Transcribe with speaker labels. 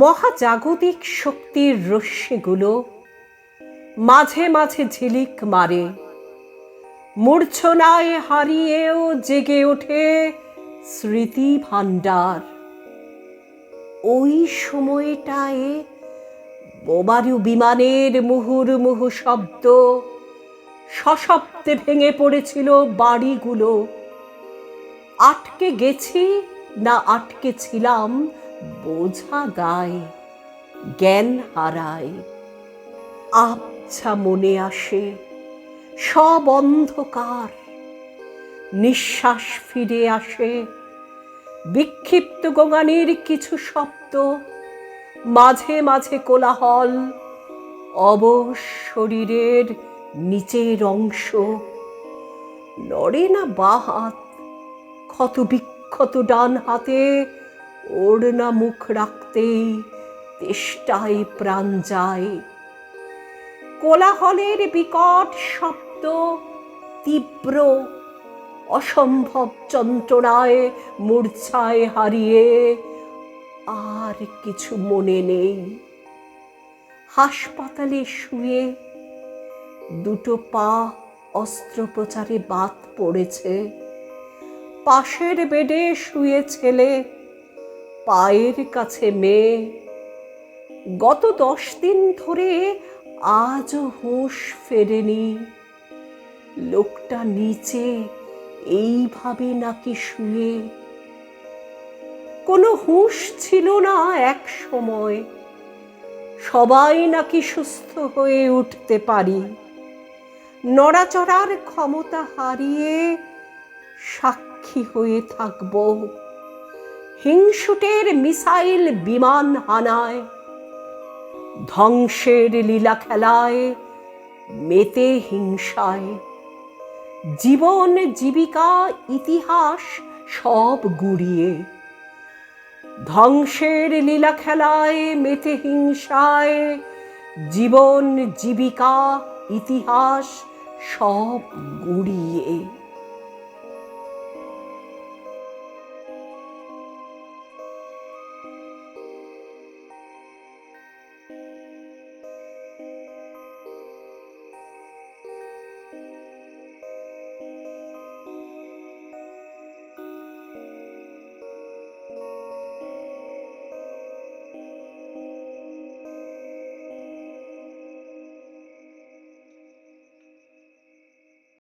Speaker 1: মহাজাগতিক শক্তির রশ্মিগুলো মাঝে মাঝে ঝিলিক মারে। মূর্ছনায় হারিয়েও জেগে ওঠে স্মৃতি ভাণ্ডার। ওই সময়টায় বোমারু বিমানের মুহুর্মুহু শব্দ, সশব্দে ভেঙে পড়েছিল বাড়িগুলো। আটকে গেছি না আটকে ছিলাম বোঝা দায়, জ্ঞান হারায়। আবছা মনে আসে, সব অন্ধকার। নিঃশ্বাস ফিরে আসে, বিক্ষিপ্ত গোগানির কিছু শব্দ, মাঝে মাঝে কোলাহল, অবশ শরীরের নিচের অংশ। নড়ে না বা হাত ক্ষত বিক্ষত ডান হাতে ওড়না মুখ রাখতেই তেষ্টায় প্রাণ যায়। কোলাহলের বিকট শব্দ তীব্র অসম্ভব যন্ত্রণায় মূর্ছায় হারিয়ে আর কিছু মনে নেই। হাসপাতালে শুয়ে দুটো পা অস্ত্রোপচারে বাদ পড়েছে। পাশের বেডে শুয়ে ছেলে পায়ের কাছে মেয়ে। গত দশ দিন ধরে আজও হুঁশ ফেরেনি। লোকটা নিচে এইভাবে নাকি শুয়ে। কোনো হুঁশ ছিল না এক সময়। সবাই নাকি সুস্থ হয়ে উঠতে পারি। নড়াচড়ার ক্ষমতা হারিয়ে সাক্ষী হয়ে থাকব। হিংসুটের মিসাইল বিমান হানায়, ধ্বংসের লীলা খেলায় মেতে হিংসায়। জীবন, জীবিকা, ইতিহাস সব গুড়িয়ে, ধ্বংসের লীলা খেলায় মেতে হিংসায়, জীবন, জীবিকা, ইতিহাস সব গুড়িয়ে। thank you